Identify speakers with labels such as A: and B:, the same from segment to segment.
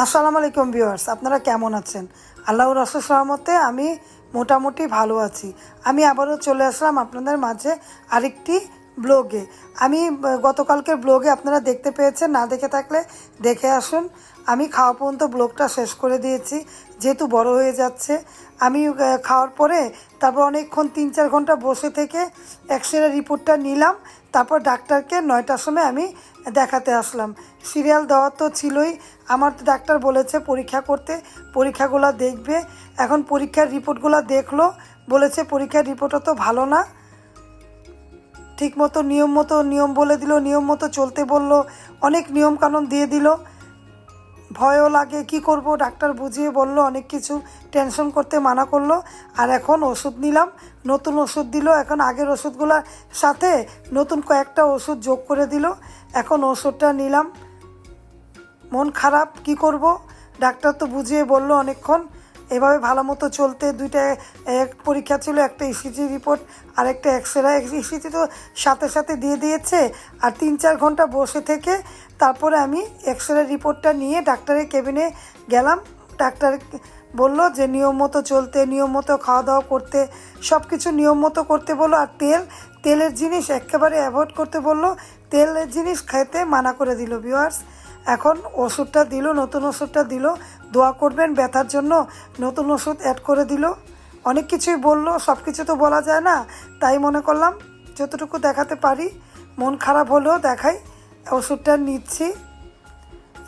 A: আসসালামু আলাইকুম ভিউয়ার্স, আপনারা কেমন আছেন? আল্লাহর রসের সহমতে আমি মোটামুটি ভালো আছি। আমি আবারও চলে আসলাম আপনাদের মাঝে আরেকটি ব্লগে। আমি গতকালকের ব্লগে আপনারা দেখতে পেয়েছেন, না দেখে থাকলে দেখে আসুন। আমি খাওয়া পর্যন্ত ব্লগটা শেষ করে দিয়েছি, যেহেতু বড় হয়ে যাচ্ছে। আমি খাওয়ার পরে তারপর অনেকক্ষণ তিন চার ঘণ্টা বসে থেকে এক্স রে রিপোর্টটা নিলাম। তারপর ডাক্তারকে নয়টার সময় আমি দেখাতে আসলাম। সিরিয়াল দেওয়া তো ছিলই। আমার তো ডাক্তার বলেছে পরীক্ষা করতে। পরীক্ষাগুলো দেখবে। এখন পরীক্ষার রিপোর্টগুলো দেখল। বলেছে পরীক্ষার রিপোর্টও তো ভালো না। ঠিক মতো নিয়ম মতো নিয়ম বলে দিল, নিয়ম মতো চলতে বলল। অনেক নিয়ম কানুন দিয়ে দিল। ভয়ও লাগে। কি করব? ডাক্তার বুঝিয়ে বলল, অনেক কিছু টেনশন করতে মানা করল। আর এখন ওষুধ নিলাম। নতুন ওষুধ দিল। এখন আগের ওষুধগুলোর সাথে নতুন কয়েকটা ওষুধ যোগ করে দিল। এখন ওষুধটা নিলাম। মন খারাপ, কি করব? ডাক্তার তো বুঝিয়ে বলল, অনেকক্ষণ এভাবে ভালো মতো চলতে দুইটা, এক পরীক্ষা ছিল, একটা ইসিজি রিপোর্ট আর একটা এক্স রে ইসিজি তো সাথে সাথে দিয়ে দিয়েছে, আর তিন চার ঘণ্টা বসে থেকে তারপরে আমি এক্স রে রিপোর্টটা নিয়ে ডাক্তারের কেবিনে গেলাম। ডাক্তার বলল যে, নিয়ম মতো চলতে, নিয়ম মতো খাওয়া দাওয়া করতে সব কিছু নিয়ম মতো করতে বলল আর তেল, তেলের জিনিস একেবারে অ্যাভয়েড করতে বলল। তেলের জিনিস খেতে মানা করে দিল ভিউয়ার্স এখন ওষুধটা দিল, নতুন ওষুধটা দিল। দোয়া করবেন ব্যথার জন্য, নতুন ওষুধ অ্যাড করে দিল। অনেক কিছুই বলল সব কিছু তো বলা যায় না। তাই মনে করলাম যতটুকু দেখাতে পারি, মন খারাপ হলেও দেখাই। ওষুধটা নিচ্ছি।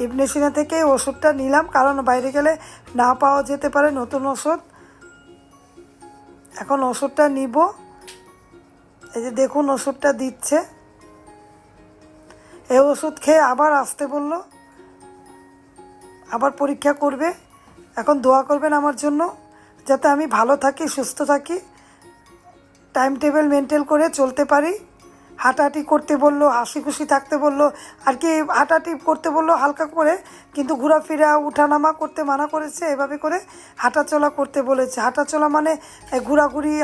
A: ইবনে সিনা থেকে ওষুধটা নিলাম, কারণ বাইরে গেলে না পাওয়া যেতে পারে নতুন ওষুধ। এখন ওষুধটা নিব। এই যে দেখুন, ওষুধটা দিচ্ছে। এই ওষুধ খেয়ে আবার আসতে বলল। আবার পরীক্ষা করবে। এখন দোয়া করবেন আমার জন্য, যাতে আমি ভালো থাকি, সুস্থ থাকি টাইম টেবিল মেনটেন করে চলতে পারি। হাঁটাহাঁটি করতে বলল, হাসি খুশি থাকতে বলল, আর কি হাঁটাহাঁটি করতে বলল হালকা করে, কিন্তু ঘোরাফেরা, উঠানামা করতে মানা করেছে, এভাবে করে হাঁটাচলা করতে বলেছে। হাঁটাচলা মানে ঘোরাঘুরি,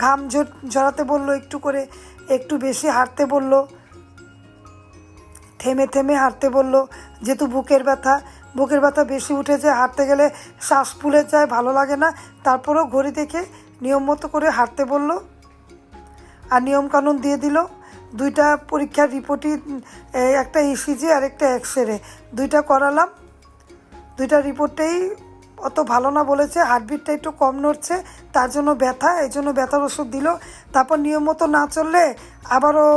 A: ঘাম ঝর ঝরাতে বলল, একটু করে, একটু বেশি হাঁটতে বলল। থেমে থেমে হাঁটতে বলল, যেহেতু বুকের ব্যথা বুকের ব্যথা বেশি উঠে যায় হাঁটতে গেলে শ্বাস ফুলে যায়, ভালো লাগে না। তারপরেও ঘড়ি দেখে নিয়ম মতো করে হাঁটতে বলল। আর নিয়মকানুন দিয়ে দিল, দুইটা পরীক্ষার রিপোর্টই একটা ইসিজি আর একটা এক্সরে। দুইটা করালাম। দুইটা রিপোর্টেই অত ভালো না বলেছে, হার্টবিটটা একটু কম নড়ছে, তার জন্য ব্যথা, এই জন্য ব্যথার ওষুধ দিল। তারপর নিয়ম মতো না চললে আবারও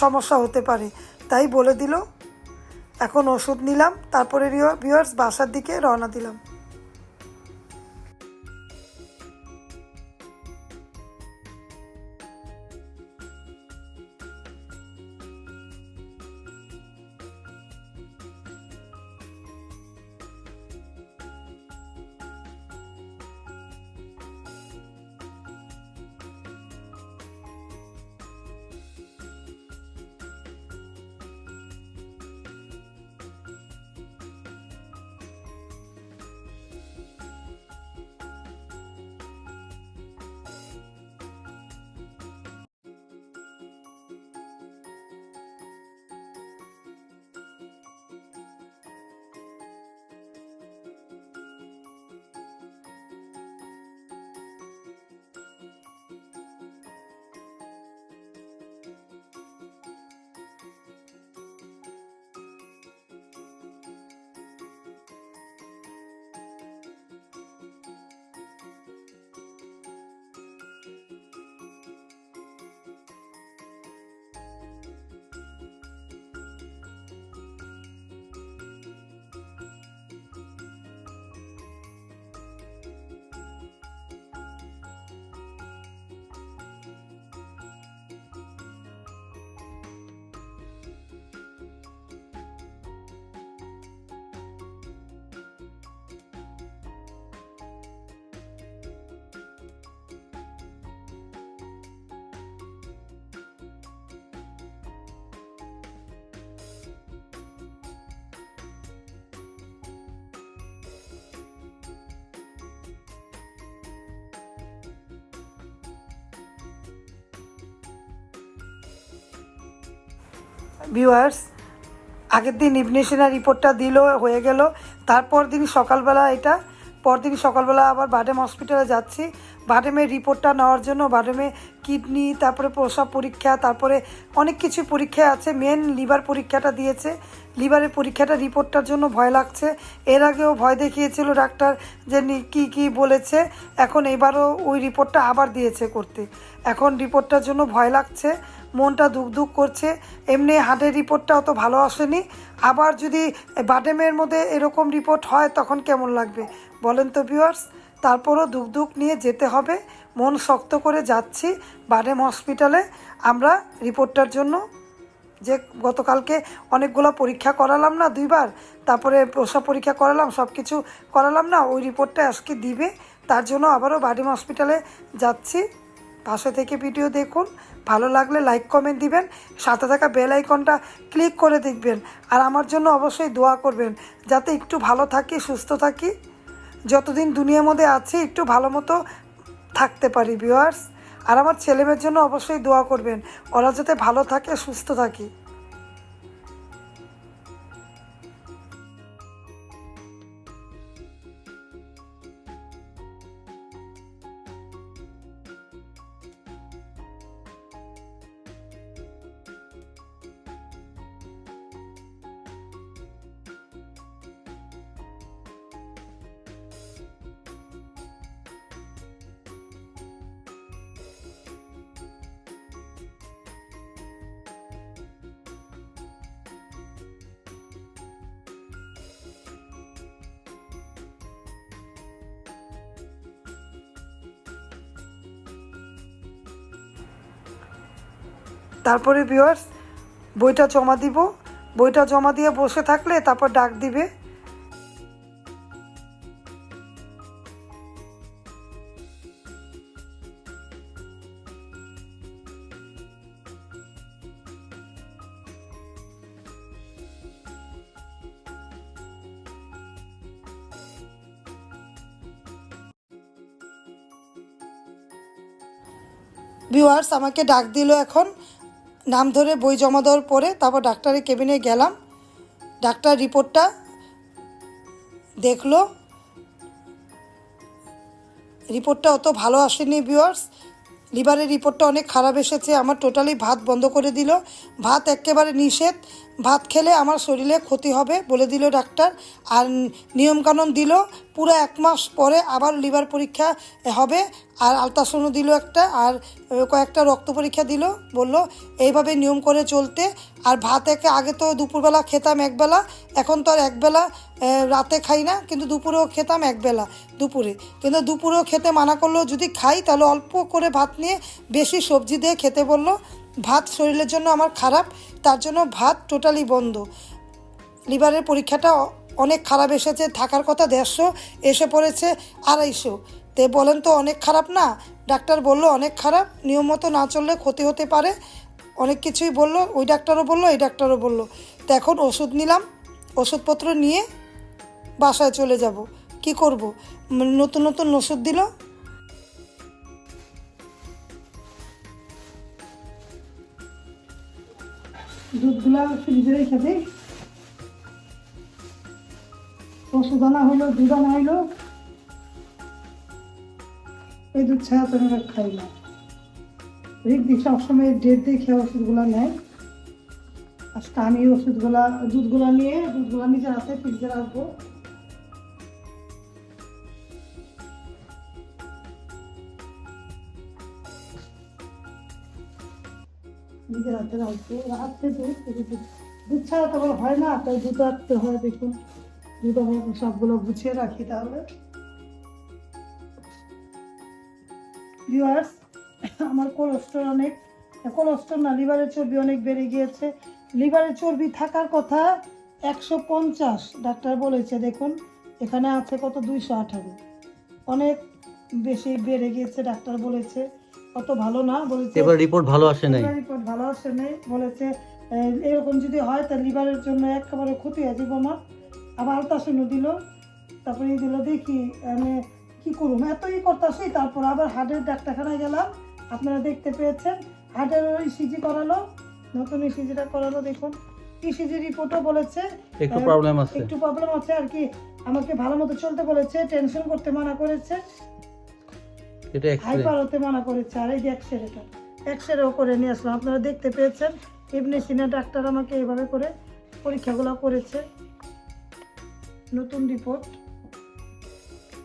A: সমস্যা হতে পারে। তাই বলে দিল এখন ওষুধ নিলাম তারপরে ভিউয়ার্স বাসার দিকে রওনা দিলাম। ভিউয়ার্স আগের দিন ইভনেশনের রিপোর্টটা দিল, হয়ে গেল। তারপর দিন সকালবেলা এটা, পরদিন সকালবেলা আবার বাডেম হসপিটালে যাচ্ছি। বাডেমের রিপোর্টটা নেওয়ার জন্য বাডেমে কিডনি, তারপরে প্রসাব পরীক্ষা, তারপরে অনেক কিছু পরীক্ষা আছে। মেন লিভার পরীক্ষাটা দিয়েছে। লিভারের পরীক্ষাটা রিপোর্টটার জন্য ভয় লাগছে। এর আগেও ভয় দেখিয়েছিল ডাক্তার যে কি কি বলেছে। এখন এবারও ওই রিপোর্টটা আবার দিয়েছে করতে। এখন রিপোর্টটার জন্য ভয় লাগছে, মনটা দুক করছে। এমনি হার্টের রিপোর্টটা অত ভালো আসেনি। আবার যদি বাডেমের মধ্যে এরকম রিপোর্ট হয় তখন কেমন লাগবে? বলেন তো ভিউয়ার্স তারপরও দুক নিয়ে যেতে হবে। মন শক্ত করে যাচ্ছি বাডেম হসপিটালে। আমরা রিপোর্টটার জন্য যে গতকালকে অনেকগুলো পরীক্ষা করালাম না দুইবার, তারপরে প্রসব পরীক্ষা করালাম সব কিছু করালাম না, ওই রিপোর্টটা আজকে দিবে। তার জন্য আবারও বাডিম হসপিটালে যাচ্ছি। পাশে থেকে ভিডিও দেখুন, ভালো লাগলে লাইক, কমেন্ট দিবেন, সাথে থাকা বেল আইকনটা ক্লিক করে দেখবেন, আর আমার জন্য অবশ্যই দোয়া করবেন, যাতে একটু ভালো থাকি, সুস্থ থাকি। যতদিন দুনিয়ার মধ্যে আছি, একটু ভালো মতো থাকতে পারি ভিউয়ার্স আর আমার ছেলেমেয়ের জন্য অবশ্যই দোয়া করবেন। ওরা যাতে ভালো থাকে, সুস্থ থাকে। তারপরে ভিউয়ার্স বইটা জমা দিব। বইটা জমা দিয়ে বসে থাকলে তারপর ডাক দিবে। ভিউয়ার্স আমাকে ডাক দিল এখন। নাম ধরে বই জমা দেওয়ার পরে তারপর ডাক্তারের কেবিনে গেলাম। ডাক্তার রিপোর্টটা দেখল। রিপোর্টটা অত ভালো আসেনি ভিউয়ার্স লিভারের রিপোর্টটা অনেক খারাপ এসেছে। আমার টোটালি ভাত বন্ধ করে দিল। ভাত একেবারে নিষেধ। ভাত খেলে আমার শরীরে ক্ষতি হবে বলে দিল ডাক্তার। আর নিয়মকানুন দিল, পুরো এক মাস পরে আবার লিভার পরীক্ষা হবে। আর আলট্রাসাউন্ড দিল একটা, আর কয়েকটা রক্ত পরীক্ষা দিল, বলল, এইভাবে নিয়ম করে চলতে। আর ভাত একে, আগে তো দুপুরবেলা খেতাম একবেলা, এখন তো আর একবেলা রাতে খাই না, কিন্তু দুপুরেও খেতাম একবেলা, দুপুরে। কিন্তু দুপুরেও খেতে মানা করল, যদি খাই তাহলে অল্প করে ভাত নিয়ে বেশি সবজি দিয়ে খেতে বলল। ভাত শরীরের জন্য আমার খারাপ, তার জন্য ভাত টোটালি বন্ধ। লিভারের পরীক্ষাটা অনেক খারাপ এসেছে, থাকার কথা দেড়শো, এসে পড়েছে আড়াইশো। তে বলেন তো অনেক খারাপ না? ডাক্তার বলল অনেক খারাপ, নিয়ম মতো না চললে ক্ষতি হতে পারে। অনেক কিছুই বলল, ওই ডাক্তারও বলল, এই ডাক্তারও বলল। তো এখন ওষুধ নিলাম, ওষুধপত্র নিয়ে বাসায় চলে যাব। কি করব? নতুন নতুন ওষুধ দিল দুধগুলা ফ্রিজে রেখে দিই আনা হলো দুধ আনা হইল। এই দুধ ছাড়া তো আমরা খাই না। দি সবসময় ডেট দিয়ে খেয়ে ওষুধগুলো নেয়। আজকে আমি ওষুধগুলা, দুধগুলা নিয়ে, দুধগুলা নিজের হাতে ফ্রিজে রাখব। নিজের হাতে রাখব রাখতে দুধ দুধ ছাড়া তো হয় না তাই দুধ রাখতে হয় দেখুন। দুধ আমি সবগুলো গুছিয়ে রাখি তাহলে। ভিউয়ার্স আমার কোলেস্ট্রল অনেক। কোলেস্ট্রল না লিভারের চর্বি অনেক বেড়ে গিয়েছে। লিভারের চর্বি থাকার কথা একশো পঞ্চাশ ডাক্তার বলেছে দেখুন। এখানে আছে কত? দুইশো আঠারো। অনেক বেশি বেড়ে গিয়েছে ডাক্তার বলেছে। কত ভালো না বলেছে।
B: এবার রিপোর্ট ভালো আসে নাই।
A: রিপোর্ট আসে নাই বলেছে এরকম যদি হয় তাহলে লিভারের জন্য একেবারে ক্ষতি হয়ে যাব আমার আবার আলট্রাসাউন্ড দিল তারপরে এই দিল দেখি আমি কি করুম? এতই করতেছি তারপর আবার হার্টের ডাক্তারখানায় গেলাম আপনারা দেখতে পেয়েছেন হার্টের ওই সিজি করালো নতুন সিজিটা করালো দেখুন। ইসিজি রিপোর্টও বলেছে
B: একটু প্রবলেম আছে।
A: একটু প্রবলেম আছে আর কি আমাকে ভালো মতো চলতে বলেছে টেনশন করতে মানা করেছে।
B: এটা
A: হাইপার হতে মানা করেছে আর এই যে এক্সরেটা এক্সরেও করে নিয়ে আসলাম। আপনারা দেখতে পেয়েছেন ইবনে সিনা ডাক্তার আমাকে এইভাবে করে পরীক্ষাগুলো করেছে। নতুন রিপোর্ট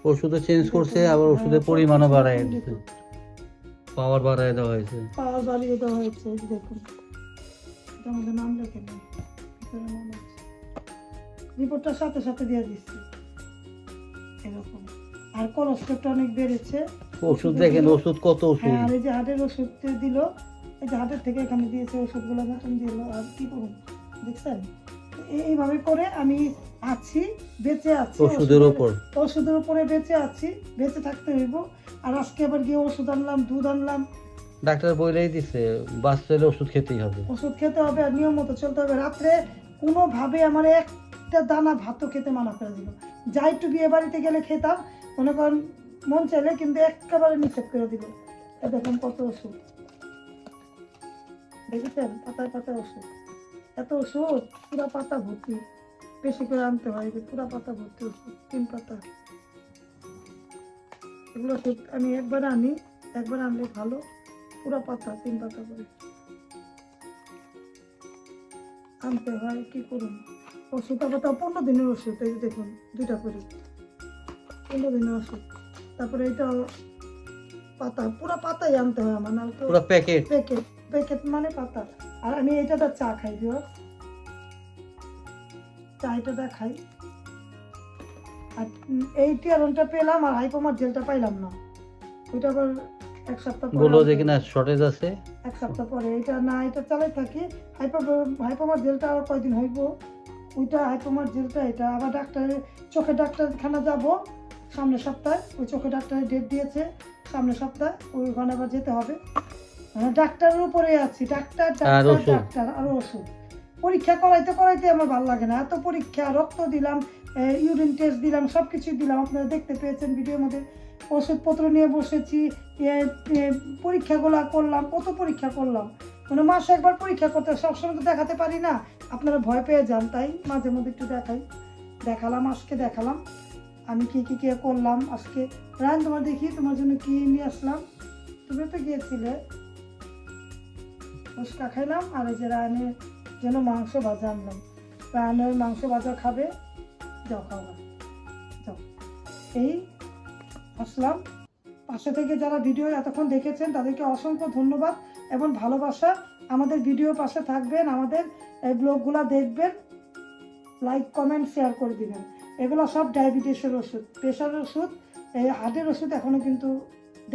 B: ওষুধও চেঞ্জ করছে আবার ওষুধের পরিমাণও বাড়ায় পাওয়ার বাড়ায় দেওয়া হয়েছে।
A: পাওয়ার বাড়িয়ে দেওয়া হয়েছে দেখুন। মধ্যে নাম লেখে নেই রিপোর্টটার সাথে সাথে দিয়ে দিচ্ছি। এরকম। আর কোলেস্ট্রলটা অনেক বেড়েছে।
B: ওষুধ দেখেন ওষুধ কত ওষুধ?
A: হ্যাঁ আর এই যে হাটের ওষুধ দিল এই যে হাটের থেকে এখানে দিয়েছে ওষুধগুলো নতুন দিল আর কি করুন দেখছেন? এই- এইভাবে করে আমি আছি বেঁচে আছি
B: ওষুধের ওপর।
A: ওষুধের উপরে বেঁচে আছি বেঁচে থাকতে হইব। আর আজকে আবার গিয়ে ওষুধ আনলাম দুধ আনলাম।
B: ডাক্তার বইলেই দিছে বাচ্চা হলে ওষুধ খেতেই হবে।
A: ওষুধ খেতে হবে আর নিয়ম মতো চলতে হবে। রাত্রে কোনোভাবে আমার একটা দানা ভাতও খেতে মানা করে দিল। যা একটু বিয়ে বাড়িতে গেলে খেতাম মনে করেন মন চাইলে কিন্তু একেবারে নিষেধ করে দিল এ দেখুন কত ওষুধ। দেখেছেন? পাতায় পাতায় ওষুধ। এত ওষুধ, পুরা পাতা ভর্তি। বেশি করে আনতে হয় পুরা পাতা ভর্তি ওষুধ, তিন পাতা। এগুলো ওষুধ আমি একবার আনি, একবার আনলে ভালো। পুরা পাতা, তিন পাতা করে। আনতে হয়, কি করুন? ওষুধ আবার পনেরো দিনের ওষুধ, এই দেখুন, দুইটা করে। পনেরো দিনের ওষুধ। তারপরে এটা পাতা পুরো পাতাই আনতে হয় আমার না তো
B: পুরো প্যাকেট
A: প্যাকেট প্যাকেট মানে পাতা। আর আমি এটাটা চা খাই দিও। চা এটাটা খাই আর এই টিয়ারনটা পেলাম আর হাইপোমার জেলটা পাইলাম না। ওইটা আবার এক সপ্তাহ পরে
B: বলল যে কিনা শর্টেজ আছে।
A: এক সপ্তাহ পরে। এটা না এটা চালাই থাকি। হাইপার হাইপামার জেলটা আর কয়দিন হইব? ওইটা হাইপামার জেলটা এটা আবার ডাক্তারের চোখে ডাক্তারখানা যাব। সামনের সপ্তাহে ওই চোখে ডাক্তারের ডেট দিয়েছে সামনের সপ্তাহে ওইখানে আবার যেতে হবে। মানে ডাক্তারের উপরে আছি ডাক্তার ডাক্তার। ডাক্তার আর ওষুধ। পরীক্ষা করাইতে করাইতে আমার ভালো লাগে না। এত পরীক্ষা রক্ত দিলাম ইউরিন টেস্ট দিলাম সব কিছুই দিলাম। আপনারা দেখতে পেয়েছেন ভিডিওর মধ্যে। ওষুধপত্র নিয়ে বসেছি পরীক্ষাগুলো করলাম কত পরীক্ষা করলাম। মানে মাসে একবার পরীক্ষা করতে সবসময় তো দেখাতে পারি না। আপনারা ভয় পেয়ে যান তাই মাঝে মধ্যে একটু দেখাই। দেখালাম আজকে দেখালাম। আমি কি কি কে করলাম? আজকে রায়ন তোমার দেখি, তোমার জন্য কি নিয়ে আসলাম? তুমি তো গিয়েছিলে। ফুচকা খাইলাম, আর এই যে রায়নের জন্য মাংস ভাজা আনলাম। রায়নের মাংস ভাজা খাবে? যাও খাওয়া যাও। এই আসলাম। পাশে থেকে যারা ভিডিও এতক্ষণ দেখেছেন, তাদেরকে অসংখ্য ধন্যবাদ এবং ভালোবাসা। আমাদের ভিডিও পাশে থাকবেন, আমাদের এই ব্লগগুলো দেখবেন। লাইক, কমেন্ট, শেয়ার করে দিবেন। এগুলো সব ডায়াবেটিসের ওষুধ। প্রেশারের ওষুধ এই হার্টের ওষুধ এখনও কিন্তু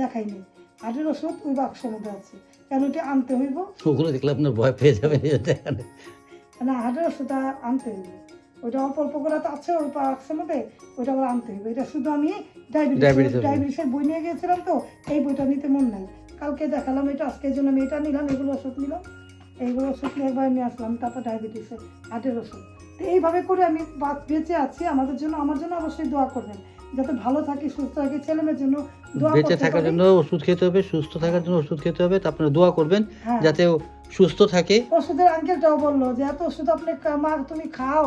A: দেখাইনি। হার্টের ওষুধ ওই বাক্সের মধ্যে আছে। কেন ওটি আনতে হইব?
B: ওগুলো দেখলে আপনার ভয় পেয়ে যাবেন এই যে দেখেন।
A: না হার্টের ওষুধটা আনতে হইব। ওইটা অল্প অল্প করে তো আছে ওই বাক্সের মধ্যে ওইটা আবার আনতে হইব। এটা শুধু আমি ডায়াবেটিস ডায়াবেটিসের বই নিয়ে গিয়েছিলাম তো এই বইটা নিতে মন নাই। কালকে দেখালাম এটা আজকের জন্য আমি এটা নিলাম এগুলো ওষুধ নিলাম। এইগুলো ওষুধ নিয়ে একবার নিয়ে আসলাম তারপর ডায়াবেটিসের হার্টের ওষুধ। তো এইভাবে করে আমি বেঁচে আছি। আমাদের জন্য আমার জন্য অবশ্যই দোয়া করবেন। যাতে ভালো থাকি সুস্থ থাকি ছেলে মেয়ের জন্য
B: বেঁচে থাকার জন্য ওষুধ খেতে হবে সুস্থ থাকার জন্য ওষুধ খেতে হবে। তা আপনারা দোয়া করবেন
A: হ্যাঁ।
B: যাতে সুস্থ থাকে।
A: ওষুধের আঙ্কেলটাও বলল যে এত ওষুধ আপনি মা তুমি খাও।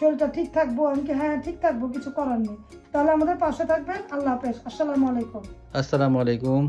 A: শরীরটা ঠিক থাকব? আমি কি, হ্যাঁ ঠিক থাকব কিছু করার নেই। তাহলে আমাদের পাশে থাকবেন। আল্লাহ হাফেজ। আসসালামু আলাইকুম।
B: আসসালামু আলাইকুম।